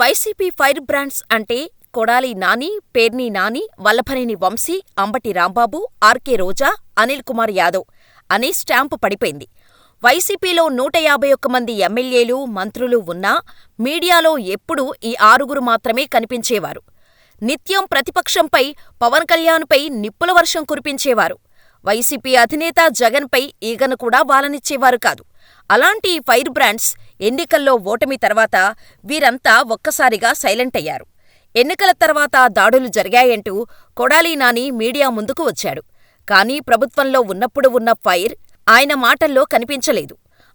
YCP fire brands అంటే Kodali Nani, Perni Nani, Vallabhaneni Vamsi, Ambati Rambabu, RK Roja, Anil Kumar Yadav అనే stamp పడిపోయింది. వైసీపీలో నూట యాభై ఒక్క మంది ఎమ్మెల్యేలు, మంత్రులు ఉన్నా మీడియాలో ఎప్పుడూ ఈ ఆరుగురు మాత్రమే కనిపించేవారు. నిత్యం ప్రతిపక్షంపై, పవన్ కళ్యాణ్పై నిప్పుల వర్షం కురిపించేవారు. వైసీపీ అధినేత జగన్పై ఈగను కూడా వాలనిచ్చేవారు కాదు. అలాంటి ఈ ఫైర్ బ్రాండ్స్ ఎన్నికల్లో ఓటమి తర్వాత వీరంతా ఒక్కసారిగా సైలెంటయ్యారు. ఎన్నికల తర్వాత దాడులు జరిగాయంటూ కొడాలి నాని మీడియా ముందుకు వచ్చాడు. కానీ ప్రభుత్వంలో ఉన్నప్పుడు ఉన్న ఫైర్ ఆయన మాటల్లో కనిపించలేదు.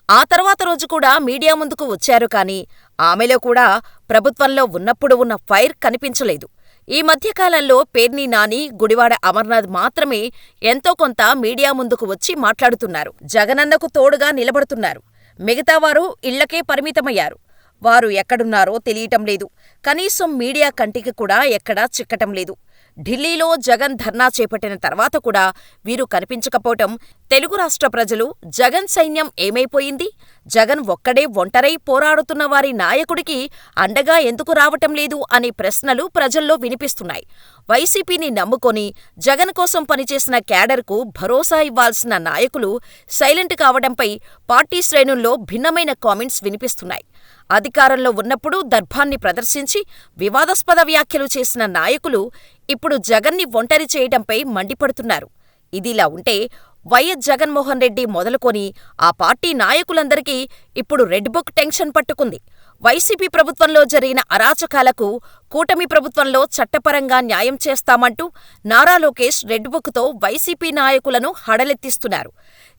ఆ తర్వాత రోజు కూడా మీడియా ముందుకు వచ్చారు కానీ ఆమెలో కూడా ప్రభుత్వంలో ఉన్నప్పుడు ఉన్న ఫైర్ కనిపించలేదు. ఈ మధ్యకాలంలో పేర్ని నాని, గుడివాడ అమర్నాథ్ మాత్రమే ఎంతో కొంత మీడియా ముందుకు వచ్చి మాట్లాడుతున్నారు. జగనన్నకు తోడుగా నిలబడుతున్నారు. మిగతావారు ఇళ్ళకే పరిమితమయ్యారు. వారు ఎక్కడున్నారో తెలియటం లేదు. కనీసం మీడియా కంటికి కూడా ఎక్కడా చిక్కటం లేదు. ఢిల్లీలో జగన్ ధర్నా చేపట్టిన తర్వాత కూడా వీరు కనిపించకపోవటం తెలుగు రాష్ట్ర ప్రజలు జగన్ సైన్యం ఏమైపోయింది? జగన్ ఒక్కడే ఒంటరై పోరాడుతున్న వారి నాయకుడికి అండగా ఎందుకు రావటం లేదు అనే ప్రశ్నలు ప్రజల్లో వినిపిస్తున్నాయి. వైసీపీని నమ్ముకొని జగన్ కోసం పనిచేసిన క్యాడర్కు భరోసా ఇవ్వాల్సిన నాయకులు సైలెంట్ కావడంపై పార్టీ శ్రేణుల్లో భిన్నమైన కామెంట్స్ వినిపిస్తున్నాయి. అధికారంలో ఉన్నప్పుడు దర్భాన్ని ప్రదర్శించి వివాదాస్పద వ్యాఖ్యలు చేసిన నాయకులు ఇప్పుడు జగన్ని ఒంటరి చేయటంపై మండిపడుతున్నారు. ఇదిలా ఉంటే వైఎస్ జగన్మోహన్ రెడ్డి మొదలుకొని ఆ పార్టీ నాయకులందరికీ ఇప్పుడు రెడ్ బుక్ టెన్షన్ పట్టుకుంది. వైసీపీ ప్రభుత్వంలో జరిగిన అరాచకాలకు కూటమి ప్రభుత్వంలో చట్టపరంగా న్యాయం చేస్తామంటూ నారా లోకేష్ రెడ్ బుక్తో వైసీపీ నాయకులను హడలెత్తిస్తున్నారు.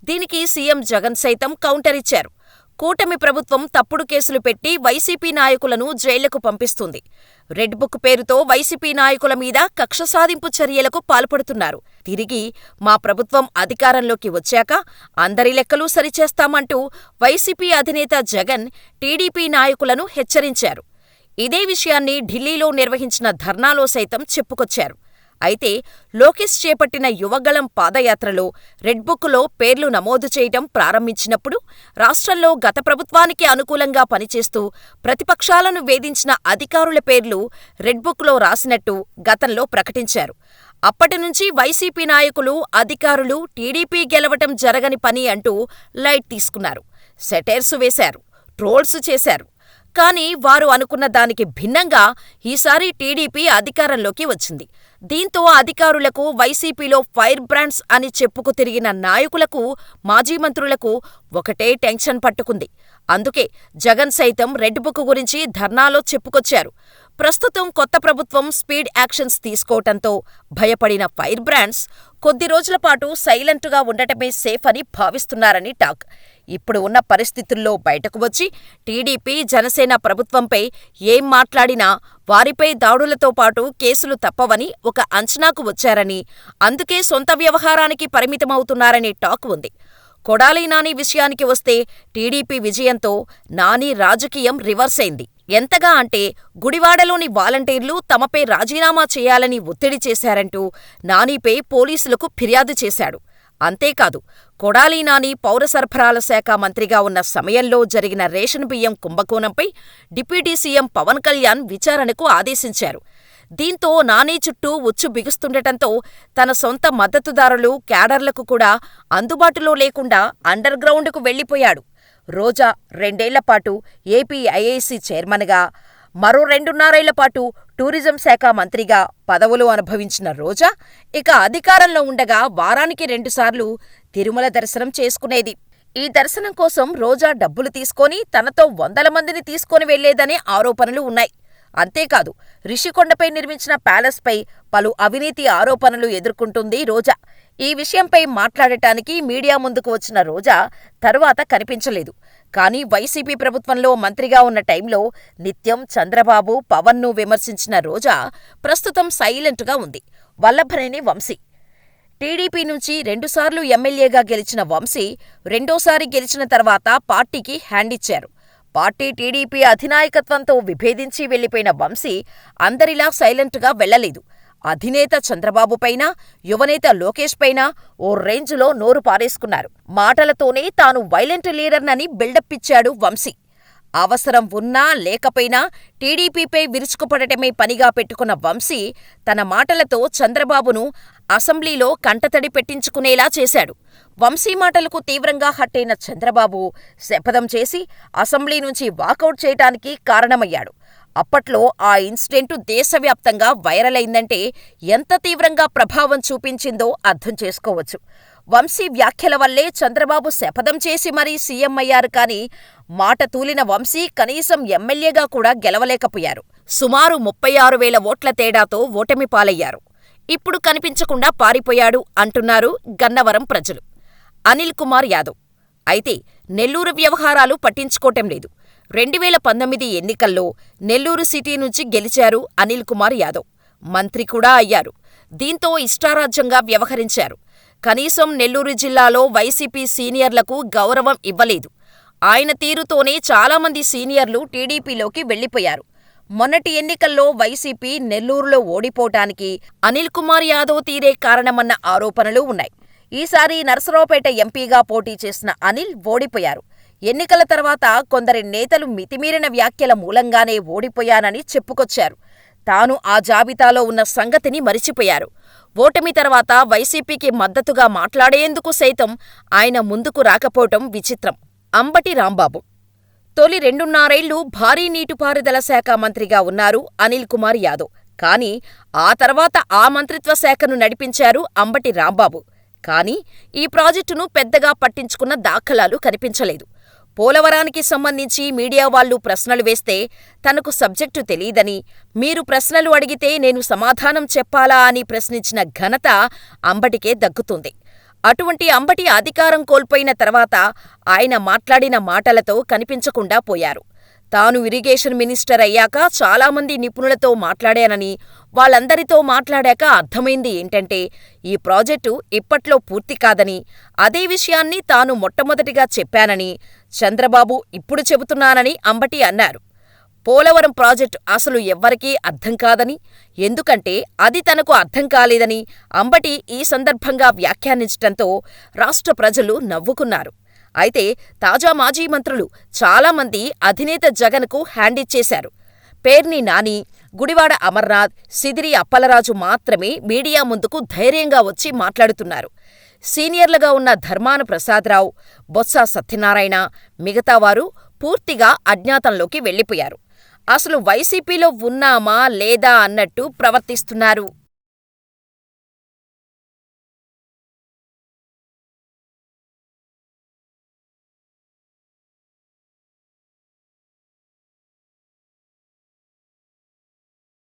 దీనికి సీఎం జగన్ సైతం కౌంటరిచ్చారు. కూటమి ప్రభుత్వం తప్పుడు కేసులు పెట్టి వైసీపీ నాయకులను జైళ్ళకు పంపిస్తుంది. రెడ్ బుక్ పేరుతో వైసీపీ నాయకుల మీద కక్ష సాధింపు చర్యలకు పాల్పడుతున్నారు. తిరిగి మా ప్రభుత్వం అధికారంలోకి వచ్చాక అందరి లెక్కలూ సరిచేస్తామంటూ వైసీపీ అధినేత జగన్ టీడీపీ నాయకులను హెచ్చరించారు. ఇదే విషయాన్ని ఢిల్లీలో నిర్వహించిన ధర్నాలో సైతం చెప్పుకొచ్చారు. అయితే లోకేష్ చేపట్టిన యువగళం పాదయాత్రలో రెడ్బుక్లో పేర్లు నమోదు చేయటం ప్రారంభించినప్పుడు రాష్ట్రంలో గత ప్రభుత్వానికి అనుకూలంగా పనిచేస్తూ ప్రతిపక్షాలను వేధించిన అధికారుల పేర్లు రెడ్బుక్లో రాసినట్టు గతంలో ప్రకటించారు. అప్పటినుంచి వైసీపీ నాయకులు, అధికారులు టీడీపీ గెలవటం జరగని పని అంటూ లైట్ తీసుకున్నారు. సెటైర్స్ వేశారు. ట్రోల్స్ చేశారు. కానీ వారు అనుకున్న దానికి భిన్నంగా ఈసారి టీడీపీ అధికారంలోకి వచ్చింది. దీంతో అధికారులకు, వైసీపీలో ఫైర్ బ్రాండ్స్ అని చెప్పుకు తిరిగిన నాయకులకు, మాజీ మంత్రులకు ఒకటే టెన్షన్ పట్టుకుంది. అందుకే జగన్ సైతం రెడ్ బుక్ గురించి ధర్నాలో చెప్పుకొచ్చారు. ప్రస్తుతం కొత్త ప్రభుత్వం స్పీడ్ యాక్షన్స్ తీసుకోవటంతో భయపడిన ఫైర్ బ్రాండ్స్ కొద్ది రోజులపాటు సైలెంటుగా ఉండటమే సేఫ్ అని భావిస్తున్నారని టాక్. ఇప్పుడు ఉన్న పరిస్థితుల్లో బయటకు వచ్చి టీడీపీ, జనసేన ప్రభుత్వంపై ఏం మాట్లాడినా వారిపై దాడులతో పాటు కేసులు తప్పవని ఒక అంచనాకు వచ్చారని, అందుకే సొంత వ్యవహారానికి పరిమితమవుతున్నారనే టాక్ ఉంది. కొడాలి నాని విషయానికి వస్తే టీడీపీ విజయంతో నాని రాజకీయం రివర్స్ అయింది. ఎంతగా అంటే గుడివాడలోని వాలంటీర్లు తమపై రాజీనామా చేయాలని ఒత్తిడి చేశారంటూ నానిపై పోలీసులకు ఫిర్యాదు చేశాడు. అంతేకాదు కొడాలి నాని పౌర సరఫరాల శాఖ మంత్రిగా ఉన్న సమయంలో జరిగిన రేషన్ బియ్యం కుంభకోణంపై డిప్యూటీ సీఎం పవన్ కళ్యాణ్ విచారణకు ఆదేశించారు. దీంతో నాని చుట్టూ ఉచ్చు బిగుస్తుండటంతో తన సొంత మద్దతుదారులు, క్యాడర్లకు కూడా అందుబాటులో లేకుండా అండర్గ్రౌండ్కు వెళ్ళిపోయాడు. రోజా రెండేళ్ళపాటు ఏపీ ఐఐసీ చైర్మన్గా, మరో రెండున్నరేళ్ళపాటు టూరిజం శాఖ మంత్రిగా పదవులు అనుభవించిన రోజా ఇక అధికారంలో ఉండగా వారానికి రెండుసార్లు తిరుమల దర్శనం చేసుకునేది. ఈ దర్శనం కోసం రోజా డబ్బులు తీసుకొని తనతో వందల మందిని తీసుకొని వెళ్ళేదనే ఆరోపణలు ఉన్నాయి. అంతేకాదు రిషికొండపై నిర్మించిన ప్యాలెస్పై పలు అవినీతి ఆరోపణలు ఎదుర్కొంటుంది రోజా. ఈ విషయంపై మాట్లాడటానికి మీడియా ముందుకు వచ్చిన రోజా తరువాత కనిపించలేదు. కానీ వైసీపీ ప్రభుత్వంలో మంత్రిగా ఉన్న టైంలో నిత్యం చంద్రబాబు, పవన్ను విమర్శించిన రోజా ప్రస్తుతం సైలెంట్గా ఉంది. వల్లభనేని వంశీ టీడీపీ నుంచి రెండుసార్లు ఎమ్మెల్యేగా గెలిచిన వంశీ రెండోసారి గెలిచిన తర్వాత పార్టీకి హ్యాండిచ్చారు. పార్టీ టీడీపీ అధినాయకత్వంతో విభేదించి వెళ్ళిపోయిన వంశీ అందరిలా సైలెంట్గా వెళ్ళలేదు. అధినేత చంద్రబాబుపైనా, యువనేత లోకేష్ పైనా ఓ రేంజ్లో నోరు పారేసుకున్నారు. మాటలతోనే తాను వైలెంట్ లీడర్నని బిల్డప్ ఇచ్చాడు వంశీ. అవసరం ఉన్నా లేకపోయినా టీడీపీపై విరుచుకుపడటమే పనిగా పెట్టుకున్న వంశీ తన మాటలతో చంద్రబాబును అసెంబ్లీలో కంటతడి పెట్టించుకునేలా చేశాడు. వంశీ మాటలకు తీవ్రంగా హట్టైన చంద్రబాబు శపథం చేసి అసెంబ్లీ నుంచి వాకౌట్ చేయటానికి కారణమయ్యాడు. అప్పట్లో ఆ ఇన్సిడెంటు దేశవ్యాప్తంగా వైరల్ అయిందంటే ఎంత తీవ్రంగా ప్రభావం చూపించిందో అర్థం చేసుకోవచ్చు. వంశీ వ్యాఖ్యల వల్లే చంద్రబాబు శపథం చేసి మరీ సీఎం అయ్యారు కానీ మాట తూలిన వంశీ కనీసం ఎమ్మెల్యేగా కూడా గెలవలేకపోయారు. సుమారు ముప్పై ఆరు వేల ఓట్ల తేడాతో ఓటమి పాలయ్యారు. ఇప్పుడు కనిపించకుండా పారిపోయాడు అంటున్నారు గన్నవరం ప్రజలు. అనిల్ కుమార్ యాదవ్ అయితే నెల్లూరు వ్యవహారాలు పట్టించుకోవటం లేదు. రెండువేల పంతొమ్మిది ఎన్నికల్లో నెల్లూరు సిటీ నుంచి గెలిచారు అనిల్ కుమార్ యాదవ్. మంత్రి కూడా అయ్యారు. దీంతో ఇష్టారాజ్యంగా వ్యవహరించారు. కనీసం నెల్లూరు జిల్లాలో వైసీపీ సీనియర్లకు గౌరవం ఇవ్వలేదు. ఆయన తీరుతోనే చాలామంది సీనియర్లు టీడీపీలోకి వెళ్ళిపోయారు. మొన్నటి ఎన్నికల్లో వైసీపీ నెల్లూరులో ఓడిపోవటానికి అనిల్ కుమార్ యాదవ్ తీరే కారణమన్న ఆరోపణలు ఉన్నాయి. ఈసారి నరసరావుపేట ఎంపీగా పోటీ చేసిన అనిల్ ఓడిపోయారు. ఎన్నికల తర్వాత కొందరి నేతలు మితిమీరిన వ్యాఖ్యల మూలంగానే ఓడిపోయానని చెప్పుకొచ్చారు. తాను ఆ జాబితాలో ఉన్న సంగతిని మరిచిపోయారు. ఓటమి తర్వాత వైసీపీకి మద్దతుగా మాట్లాడేందుకు సైతం ఆయన ముందుకు రాకపోవటం విచిత్రం. అంబటి రాంబాబు తొలి రెండున్నరేళ్ళు భారీ నీటిపారుదల శాఖ మంత్రిగా ఉన్నారు అనిల్ కుమార్ యాదవ్. కానీ ఆ తర్వాత ఆ మంత్రిత్వ శాఖను నడిపించారు అంబటి రాంబాబు. కానీ ఈ ప్రాజెక్టును పెద్దగా పట్టించుకున్న దాఖలాలు కనిపించలేదు. పోలవరానికి సంబంధించి మీడియా వాళ్ళు ప్రశ్నలు వేస్తే తనకు సబ్జెక్టు తెలీదని, మీరు ప్రశ్నలు అడిగితే నేను సమాధానం చెప్పాలా అని ప్రశ్నించిన ఘనత అంబటికే దక్కుతుంది. అటువంటి అంబటి అధికారం కోల్పోయిన తర్వాత ఆయన మాట్లాడిన మాటలతో కనిపించకుండా పోయారు. తాను ఇరిగేషన్ మినిస్టర్ అయ్యాక చాలామంది నిపుణులతో మాట్లాడానని, వాళ్ళందరితో మాట్లాడాక అర్థమైంది ఏంటంటే ఈ ప్రాజెక్టు ఇప్పట్లో పూర్తి కాదని, అదే విషయాన్ని తాను మొట్టమొదటిగా చెప్పానని చంద్రబాబు ఇప్పుడు చెబుతున్నానని అంబటి అన్నారు. పోలవరం ప్రాజెక్టు అసలు ఎవ్వరికీ అర్థం కాదని, ఎందుకంటే అది తనకు అర్థం కాలేదని అంబటి ఈ సందర్భంగా వ్యాఖ్యానించటంతో రాష్ట్ర ప్రజలు నవ్వుకున్నారు. అయితే తాజా మాజీ మంత్రులు చాలామంది అధినేత జగన్కు హ్యాండిచ్చేశారు. పేర్ని నాని, గుడివాడ అమర్నాథ్, సిదిరి అప్పలరాజు మాత్రమే మీడియా ముందుకు ధైర్యంగా వచ్చి మాట్లాడుతున్నారు. సీనియర్లుగా ఉన్న ధర్మాన ప్రసాదరావు, బొత్స సత్యనారాయణ, మిగతావారు పూర్తిగా అజ్ఞాతంలోకి వెళ్ళిపోయారు. అసలు వైసీపీలో ఉన్నామా లేదా అన్నట్టు ప్రవర్తిస్తున్నారు.